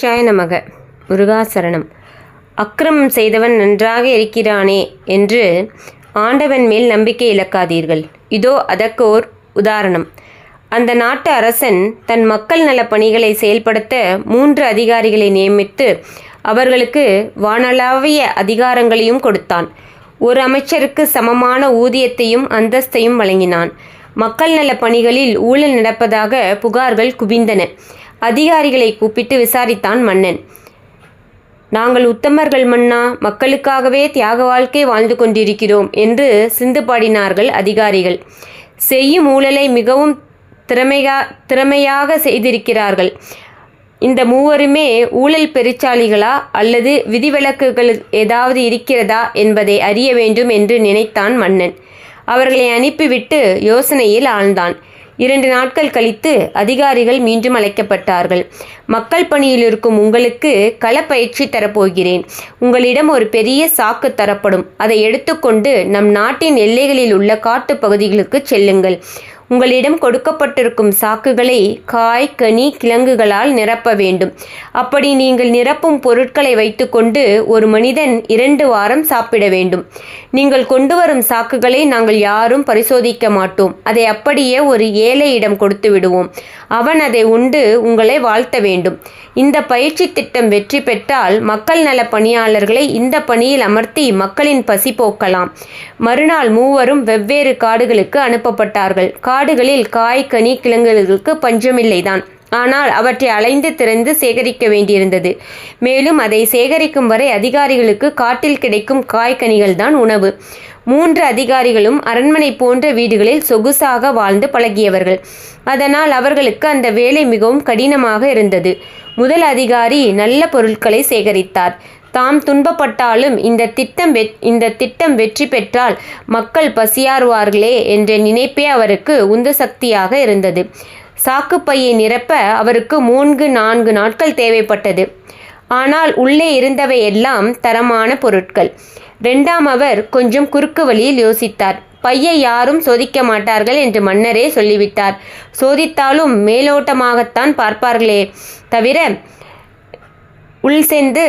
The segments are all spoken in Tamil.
ஷாய நமக. முருகாசரணம். அக்கிரமம் செய்தவன் நன்றாக இருக்கிறானே என்று ஆண்டவன் மேல் நம்பிக்கை இழக்காதீர்கள். இதோ அதற்கு ஓர் உதாரணம். அந்த நாட்டு அரசன் தன் மக்கள் நலப் பணிகளை செயல்படுத்த மூன்று அதிகாரிகளை நியமித்து அவர்களுக்கு வானளாவிய அதிகாரங்களையும் கொடுத்தான். ஒரு அமைச்சருக்கு சமமான ஊதியத்தையும் அந்தஸ்தையும் வழங்கினான். மக்கள் நலப் பணிகளில் ஊழல் நடப்பதாக புகார்கள் குவிந்தன. அதிகாரிகளை கூப்பிட்டு விசாரித்தான் மன்னன். நாங்கள் உத்தமர்கள் மன்னா மக்களுக்காகவே தியாக வாழ்க்கை வாழ்ந்து கொண்டிருக்கிறோம் என்று சிந்து பாடினார்கள் அதிகாரிகள். செய்யும் ஊழலை மிகவும் திறமையா திறமையாக செய்திருக்கிறார்கள். இந்த மூவருமே ஊழல் பெருச்சாளிகளா அல்லது விதிவிலக்குகள் ஏதாவது இருக்கிறதா என்பதை அறிய வேண்டும் என்று நினைத்தான் மன்னன். அவர்களை அனுப்பிவிட்டு யோசனையில் ஆழ்ந்தான். இரண்டு நாட்கள் கழித்து அதிகாரிகள் மீண்டும் அழைக்கப்பட்டார்கள். மக்கள் பணியில் இருக்கும் உங்களுக்கு களப்பயிற்சி தரப்போகிறேன். உங்களிடம் ஒரு பெரிய சாக்கு தரப்படும். அதை எடுத்துக்கொண்டு நம் நாட்டின் எல்லைகளில் உள்ள காட்டுப் பகுதிகளுக்கு செல்லுங்கள். உங்களிடம் கொடுக்கப்பட்டிருக்கும் சாக்குகளை காய் கனி கிழங்குகளால் நிரப்ப வேண்டும். அப்படி நீங்கள் நிரப்பும் பொருட்களை வைத்துக்கொண்டு ஒரு மனிதன் இரண்டு வாரம் சாப்பிட வேண்டும். நீங்கள் கொண்டு வரும் சாக்குகளை நாங்கள் யாரும் பரிசோதிக்க மாட்டோம். அதை அப்படியே ஒரு ஏழையிடம் கொடுத்து விடுவோம். அவன் அதை உண்டு உங்களை வாழ்த்த வேண்டும். இந்த பயிற்சி திட்டம் வெற்றி பெற்றால் மக்கள் நல பணியாளர்களை இந்த பணியில் அமர்த்தி மக்களின் பசி போக்கலாம். மறுநாள் மூவரும் வெவ்வேறு காடுகளுக்கு அனுப்பப்பட்டார்கள். காடுகளில் காய் கனி கிழங்குகளுக்கு பஞ்சமில்லைதான். ஆனால் அவற்றை அலைந்து திறந்து சேகரிக்க வேண்டியிருந்தது. மேலும் அதை சேகரிக்கும் வரை அதிகாரிகளுக்கு காட்டில் கிடைக்கும் காய்கனிகள் தான் உணவு. மூன்று அதிகாரிகளும் அரண்மனை போன்ற வீடுகளில் சொகுசாக வாழ்ந்து பழகியவர்கள். அதனால் அவர்களுக்கு அந்த வேலை மிகவும் கடினமாக இருந்தது. முதல் அதிகாரி நல்ல பொருட்களை சேகரித்தார். தாம் துன்பப்பட்டாலும் இந்த திட்டம் வெ இந்த திட்டம் வெற்றி பெற்றால் மக்கள் பசியாறுவார்களே என்ற நினைப்பே அவருக்கு உந்து சக்தியாக இருந்தது. சாக்குப்பையை நிரப்ப அவருக்கு மூன்று நான்கு நாட்கள் தேவைப்பட்டது. ஆனால் உள்ளே இருந்தவை எல்லாம் தரமான பொருட்கள். ரெண்டாம் அவர் கொஞ்சம் குறுக்கு வழியில் யோசித்தார். பையை யாரும் சோதிக்க மாட்டார்கள் என்று மன்னரே சொல்லிவிட்டார். சோதித்தாலும் மேலோட்டமாகத்தான் பார்ப்பார்களே தவிர உள் சென்று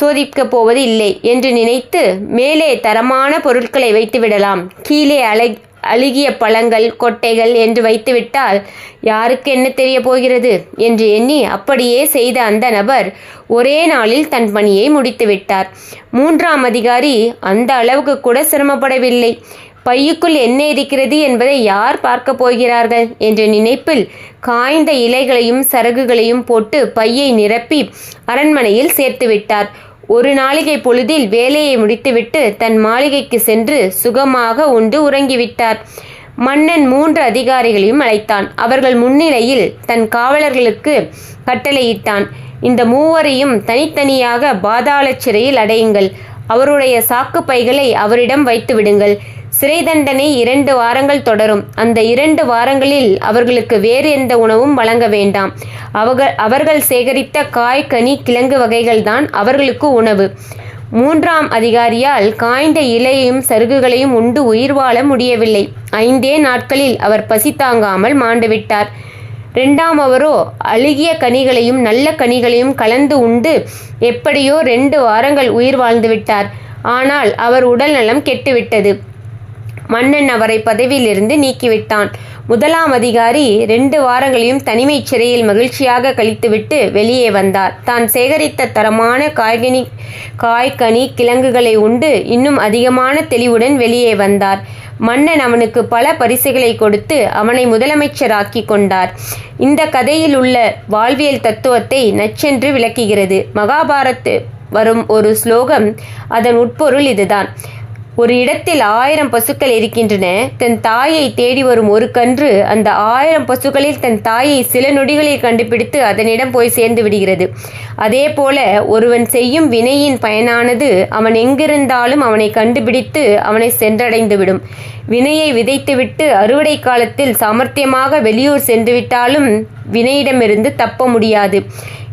சோதிக்கப் போவது இல்லை என்று நினைத்து மேலே தரமான பொருட்களை வைத்துவிடலாம். கீழே அலை அழுகிய பழங்கள் கொட்டைகள் என்று வைத்துவிட்டால் யாருக்கு என்ன தெரிய போகிறது? என்று எண்ணி அப்படியே செய்த அந்த நபர் ஒரே நாளில் தன் பணியை முடித்துவிட்டார். மூன்றாம் அதிகாரி அந்த அளவுக்கு கூட சிரமப்படவில்லை. பையுக்குள் என்ன இருக்கிறது என்பதை யார் பார்க்க போகிறார்கள்? என்ற நினைப்பில் காய்ந்த இலைகளையும் சரகுகளையும் போட்டு பையை நிரப்பி அரண்மனையில் சேர்த்துவிட்டார் ஒரு நாளிகை பொழுதில் வேலையை முடித்துவிட்டு தன் மாளிகைக்கு சென்று சுகமாக உண்டு உறங்கிவிட்டார். மன்னன் மூன்று அதிகாரிகளையும் அழைத்தான். அவர்கள் முன்னிலையில் தன் காவலர்களுக்கு கட்டளையிட்டான். இந்த மூவரையும் தனித்தனியாக பாதாள சிறையில் அடையுங்கள். அவருடைய சாக்கு பைகளை அவரிடம் வைத்து விடுங்கள் சிறை தண்டனை இரண்டு வாரங்கள் தொடரும். அந்த இரண்டு வாரங்களில் அவர்களுக்கு வேறு எந்த உணவும் வழங்க வேண்டாம். அவர்கள் அவர்கள் சேகரித்த காய் கனி கிழங்கு வகைகள்தான் அவர்களுக்கு உணவு. மூன்றாம் அதிகாரியால் காய்ந்த இலையையும் சருகுகளையும் உண்டு உயிர் வாழ முடியவில்லை. ஐந்தே நாட்களில் அவர் பசி தாங்காமல் மாண்டுவிட்டார். ரெண்டாம் அவரோ அழுகிய கனிகளையும் நல்ல கனிகளையும் கலந்து உண்டு எப்படியோ ரெண்டு வாரங்கள் உயிர் வாழ்ந்து விட்டார் ஆனால் அவர் உடல் நலம் கெட்டுவிட்டது. மன்னன் அவரை பதவியிலிருந்து நீக்கிவிட்டான். முதலாம் அதிகாரி ரெண்டு வாரங்களையும் தனிமை சிறையில் மகிழ்ச்சியாக கழித்துவிட்டு வெளியே வந்தார். தான் சேகரித்த தரமான காய்கனி காய்கனி கிழங்குகளை உண்டு இன்னும் அதிகமான தெளிவுடன் வெளியே வந்தார். மன்னன் அவனுக்கு பல பரிசுகளை கொடுத்து அவனை முதலமைச்சராக்கி கொண்டார். இந்த கதையில் உள்ள வாழ்வியல் தத்துவத்தை நச்சென்று விளக்குகிறது. மகாபாரத் வரும் ஒரு ஸ்லோகம் அதன் உட்பொருள் இதுதான். ஒரு இடத்தில் ஆயிரம் பசுக்கள் இருக்கின்றன தன் தாயை தேடி வரும் ஒரு கன்று அந்த ஆயிரம் பசுக்களில் தன் தாயை சில நொடிகளில் கண்டுபிடித்து அதனிடம் போய் சேர்ந்து விடுகிறது. அதே போல ஒருவன் செய்யும் வினையின் பயனானது அவன் எங்கிருந்தாலும் அவனை கண்டுபிடித்து அவனை சென்றடைந்து விடும் வினையை விதைத்துவிட்டு அறுவடை காலத்தில் சாமர்த்தியமாக வெளியூர் சென்றுவிட்டாலும் வினையிடமிருந்து தப்ப முடியாது.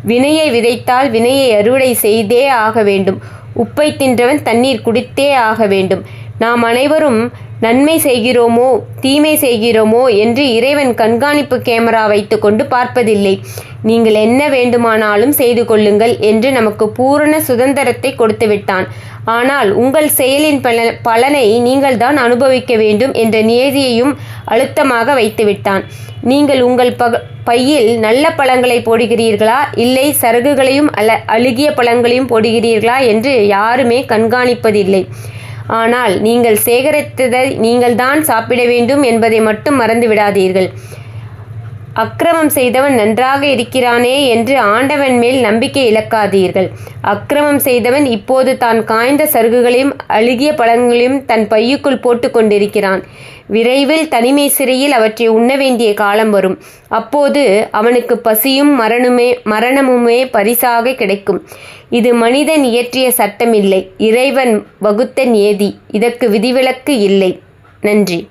வினையை விதைத்தால் வினையை அறுவடை செய்தே ஆக வேண்டும். உப்பை தின்றவன் தண்ணீர் குடித்தே ஆக வேண்டும். நாம் அனைவரும் நன்மை செய்கிறோமோ தீமை செய்கிறோமோ என்று இறைவன் கண்காணிப்பு கேமரா வைத்துக்கொண்டு பார்ப்பதில்லை. நீங்கள் என்ன வேண்டுமானாலும் செய்து கொள்ளுங்கள் என்று நமக்கு பூரண சுதந்திரத்தை கொடுத்து விட்டான் ஆனால் உங்கள் செயலின் பல பலனை நீங்கள்தான் அனுபவிக்க வேண்டும் என்ற நியதியையும் அழுத்தமாக வைத்துவிட்டான். நீங்கள் உங்கள் பக பையில் நல்ல பழங்களை போடுகிறீர்களா? இல்லை சரகுகளையும் அல அழுகிய பழங்களையும் போடுகிறீர்களா என்று யாருமே கண்காணிப்பதில்லை. ஆனால் நீங்கள் சேகரித்ததை நீங்கள்தான் சாப்பிட வேண்டும் என்பதை மட்டும் மறந்து விடாதீர்கள் அக்கிரமம் செய்தவன் நன்றாக இருக்கிறானே என்று ஆண்டவன் மேல் நம்பிக்கை இழக்காதீர்கள். அக்கிரமம் செய்தவன் இப்போது தான் காய்ந்த சருகுகளையும் அழுகிய பழங்களையும் தன் பையுக்குள் போட்டு கொண்டிருக்கிறான். விரைவில் தனிமை சிறையில் அவற்றை உண்ண வேண்டிய காலம் வரும். அப்போது அவனுக்கு பசியும் மரணமே மரணமுமே பரிசாக கிடைக்கும். இது மனிதன் இயற்றிய சட்டமில்லை. இறைவன் வகுத்த நியதி. இதற்கு விதிவிலக்கு இல்லை. நன்றி.